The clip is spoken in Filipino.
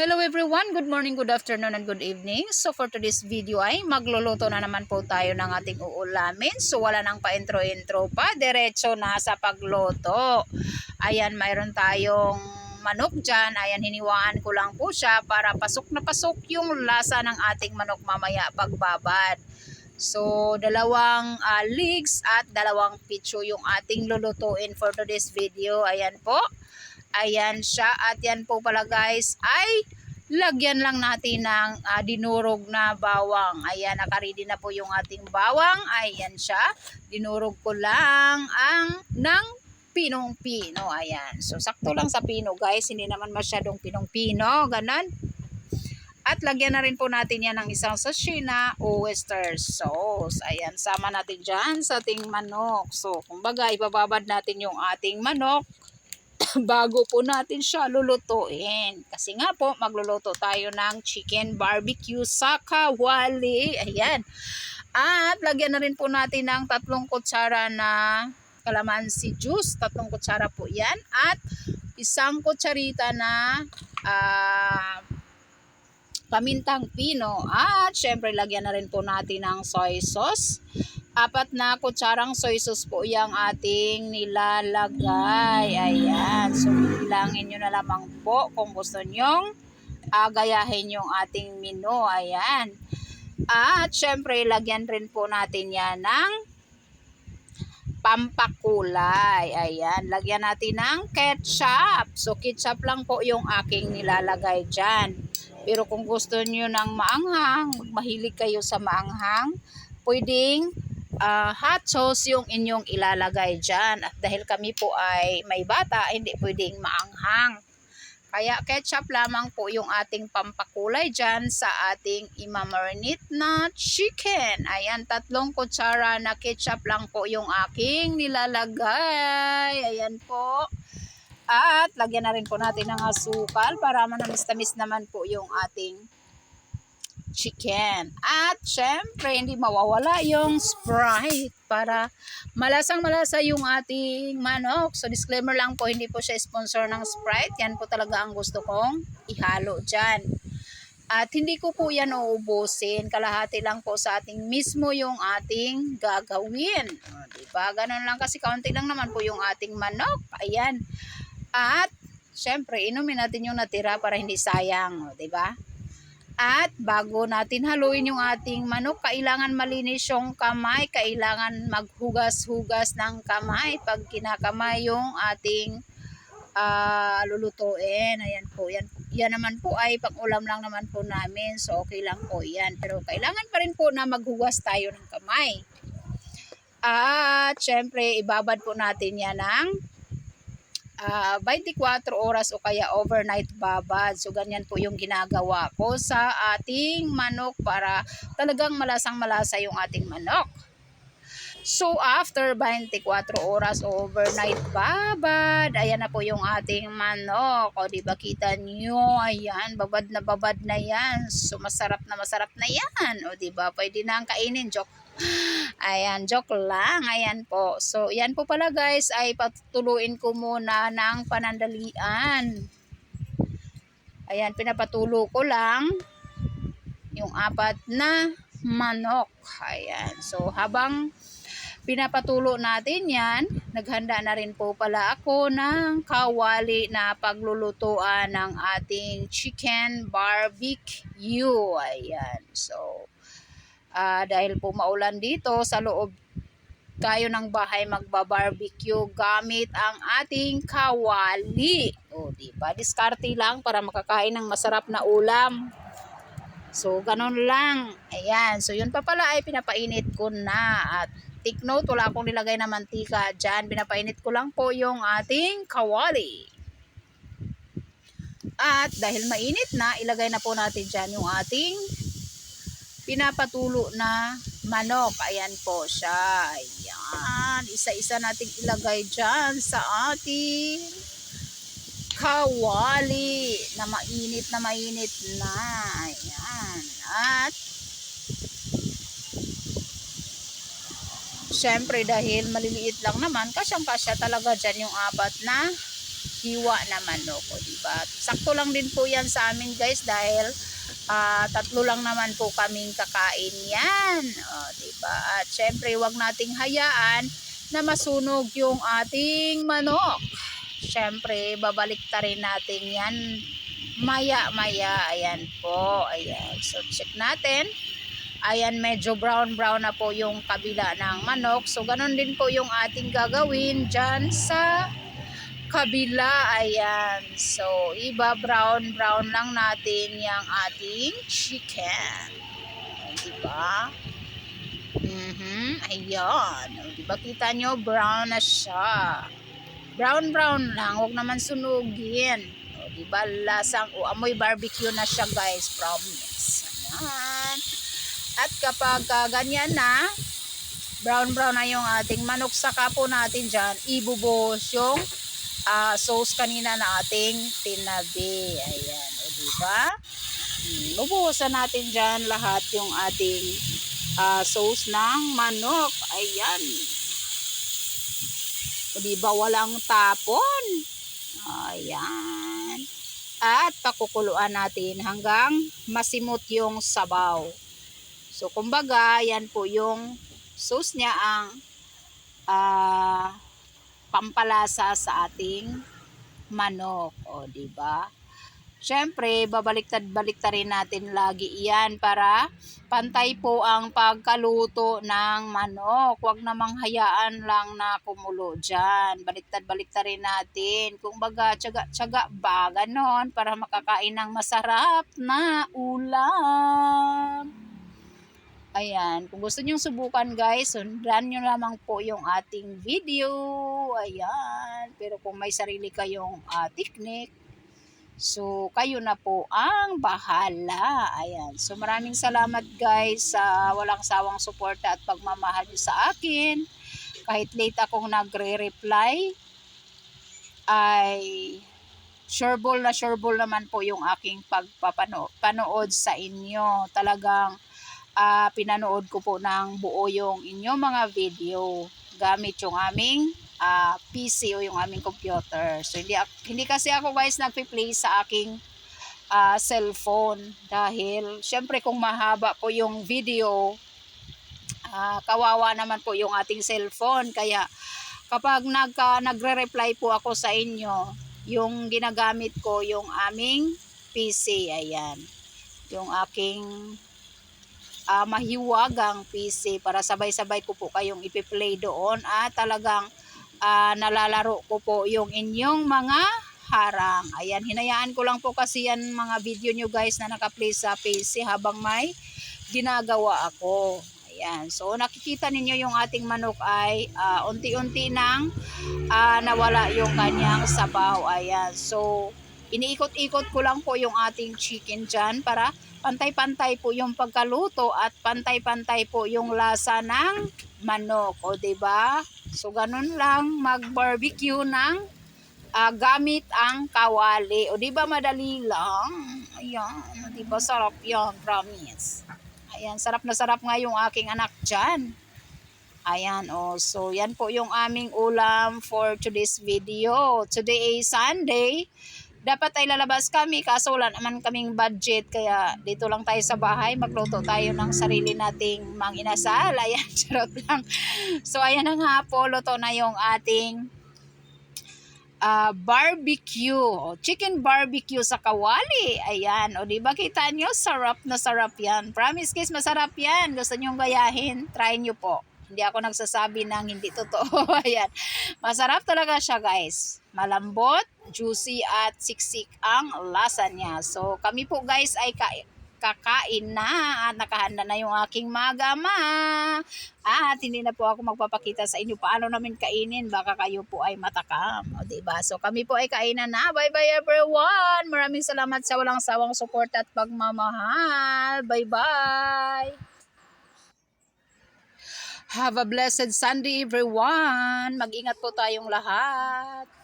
Hello everyone, good morning, good afternoon, and good evening. So for today's video ay magluluto na naman po tayo ng ating uulamin. So wala nang pa-intro-intro pa, diretso na sa pagluto. Ayan, mayroon tayong manok dyan. Ayan, hiniwaan ko lang po siya para pasok na pasok yung lasa ng ating manok mamaya pagbabad. So, dalawang ah, legs at dalawang pitso yung ating lulutuin for today's video. Ayan po. Ayan siya. At yan po pala guys ay lagyan lang natin ng ah, dinurog na bawang. Ayan, nakaready na po yung ating bawang. Ayan siya. Dinurog ko lang ang ng pinong-pino. Ayan. So, sakto lang sa pino guys. Hindi naman masyadong pinong-pino. Ganon. At lagyan na rin po natin yan ng isang sachet na oyster sauce. Ayan, sama natin dyan sa ating manok. So, kumbaga, ibababad natin yung ating manok bago po natin siya lulutuin. Kasi nga po, magluluto tayo ng chicken barbecue sa kawali. Ayan. At lagyan na rin po natin ng tatlong kutsara na calamansi juice. Tatlong kutsara po yan. At isang kutsarita na ah pamintang pino. At syempre, lagyan na rin po natin ng soy sauce. Apat na kutsarang soy sauce po yung ating nilalagay. Ayan. So, bilangin nyo na lamang po kung gusto nyong agayahin yung ating menu. Ayan. At syempre, lagyan rin po natin yan ng pampakulay. Ayan. Lagyan natin ng ketchup. So, ketchup lang po yung aking nilalagay dyan. Pero kung gusto niyo ng maanghang, mahilig kayo sa maanghang, pwedeng ah, hot sauce yung inyong ilalagay dyan. At dahil kami po ay may bata, hindi pwedeng maanghang. Kaya ketchup lamang po yung ating pampakulay dyan sa ating imamarinate na chicken. Ayan, tatlong kutsara na ketchup lang po yung aking nilalagay. Ayan po. At lagyan na rin po natin ng asukal para manamis-tamis naman po yung ating chicken. At syempre, hindi mawawala yung Sprite para malasang malasa yung ating manok. So disclaimer lang po, hindi po siya sponsor ng Sprite. Yan po talaga ang gusto kong ihalo dyan. At hindi ko po yan uubusin. Kalahati lang po sa ating mismo yung ating gagawin. O, diba? Ganun lang kasi kaunti lang naman po yung ating manok. Ayan. At, syempre, inumin natin yung natira para hindi sayang. O, diba? At bago natin haluin yung ating manok, kailangan malinis yung kamay, kailangan maghugas-hugas ng kamay pag kinakamay yung ating ah, lulutuin. Ayan po, yan, yan naman po ay pang-ulam lang naman po namin. So okay lang po yan. Pero kailangan pa rin po na maghugas tayo ng kamay. At syempre, ibabad po natin yan ng ah 24 oras o kaya overnight babad. So ganyan po yung ginagawa ko sa ating manok para talagang malasang malasa yung ating manok. So after 24 oras o overnight babad, ayan na po yung ating manok. O di ba kita niyo, ayan, babad na babad na yan. So masarap na masarap na yan. O di ba pwede na ang kainin, joke Ayan, joke lang. Ayan po. So, yan po pala guys, ay patuluin ko muna ng panandalian. Ayan, pinapatulo ko lang yung apat na manok. Ayan. So, habang pinapatulo natin yan, naghanda na rin po pala ako ng kawali na paglulutuan ng ating chicken barbecue. Ayan. So, Ah, dahil po maulan dito sa loob kayo ng bahay magba-barbecue gamit ang ating kawali. O, di ba? Diskarte lang para makakain ng masarap na ulam. So, ganun lang. Ayan. So, yun pa pala ay pinapainit ko na. At take note, wala akong nilagay na mantika dyan. Pinapainit ko lang po yung ating kawali. At dahil mainit na, ilagay na po natin dyan yung ating pinapatulo na manok. Ayan po siya. Ayan. Isa-isa nating ilagay dyan sa ating kawali na mainit na mainit na. Ayan. At syempre dahil maliliit lang naman, kasyang kasya talaga dyan yung apat na hiwa na manok. O, diba? ba? Sakto lang din po yan sa amin guys dahil ah, tatlo lang naman po kaming kakain yan. O, di ba? At syempre, wag nating hayaan na masunog yung ating manok. Syempre, babalik ta rin natin yan maya-maya. Ayan po. Ayan. So, check natin. Ayan, medyo brown-brown na po yung kabila ng manok. So, ganun din po yung ating gagawin dyan sa kabila. Ayan. So, iba brown-brown lang natin yung ating chicken. Diba? Mhm. Ayan. Diba kita nyo, brown na siya. Brown-brown lang. Huwag naman sunugin. O, diba? Lasang, o, amoy barbecue na siya, guys. Promise. Ayan. At kapag ah, ganyan na, brown-brown na yung ating manok, saka po natin dyan, ibubuhos yung ah, sauce kanina na ating tinabi. Ayan. O, diba? Hmm, natin dyan lahat yung ating ah, sauce ng manok. Ayan. O, diba? Walang tapon. Ayan. At pakukuluan natin hanggang masimot yung sabaw. So, kumbaga, yan po yung sauce niya ang ah, pampalasa sa ating manok. O, di ba? Siyempre, babaliktad-baliktad rin natin lagi iyan para pantay po ang pagkaluto ng manok. Huwag namang hayaan lang na kumulo dyan. Baliktad-baliktad rin natin. Kung baga, tsaga-tsaga ba, ganon, para makakain ng masarap na ulam. Ayan, kung gusto nyong subukan guys, sundan nyo lamang po yung ating video. Ayan, pero kung may sarili kayong ah, technique, so kayo na po ang bahala. Ayan, so maraming salamat guys sa walang sawang suporta at pagmamahal nyo sa akin. Kahit late akong nagre-reply, ay sureball na sureball naman po yung aking pagpapanood sa inyo. Talagang ah, pinanood ko po ng buo yung inyong mga video gamit yung aming ah, PC o yung aming computer. So hindi hindi kasi ako guys nagpi-play sa aking ah, cellphone dahil syempre kung mahaba po yung video ah, kawawa naman po yung ating cellphone kaya kapag nagka, nagre-reply po ako sa inyo yung ginagamit ko yung aming PC ayan yung aking ah, mahiwagang PC para sabay-sabay ko po kayong ipi-play doon at talagang ah, nalalaro ko po yung inyong mga harang. Ayan, hinayaan ko lang po kasi yan mga video nyo guys na naka-play sa PC habang may ginagawa ako. Ayan, so nakikita ninyo yung ating manok ay ah, unti-unti nang ah, nawala yung kanyang sabaw. Ayan, so iniikot-ikot ko lang po yung ating chicken dyan para pantay-pantay po yung pagkaluto at pantay-pantay po yung lasa ng manok. O, ba? So, ganun lang mag-barbecue ng ah, gamit ang kawali. O, 'di ba madali lang? Ayan, 'di ba sarap 'yan, promise. Ayan, sarap na sarap nga yung aking anak dyan. Ayan, oh. So, yan po yung aming ulam for today's video. Today is Sunday dapat ay lalabas kami kaso wala naman kaming budget kaya dito lang tayo sa bahay magluto tayo ng sarili nating mang inasal. Ayan charot lang. So ayan na nga po luto na yung ating ah, barbecue. Chicken barbecue sa kawali. Ayan o di ba kita nyo? Sarap na sarap yan. Promise guys masarap yan. Gusto nyong gayahin? Try nyo po hindi ako nagsasabi ng hindi totoo ayan masarap talaga siya guys malambot juicy at siksik ang lasa niya. So kami po guys ay ka- kakain na at nakahanda na yung aking magama. At hindi na po ako magpapakita sa inyo paano namin kainin. Baka kayo po ay matakam. O, diba? So kami po ay kainan na. Bye bye everyone. Maraming salamat sa walang sawang support at pagmamahal. Bye bye. Have a blessed Sunday everyone. Mag-ingat po tayong lahat.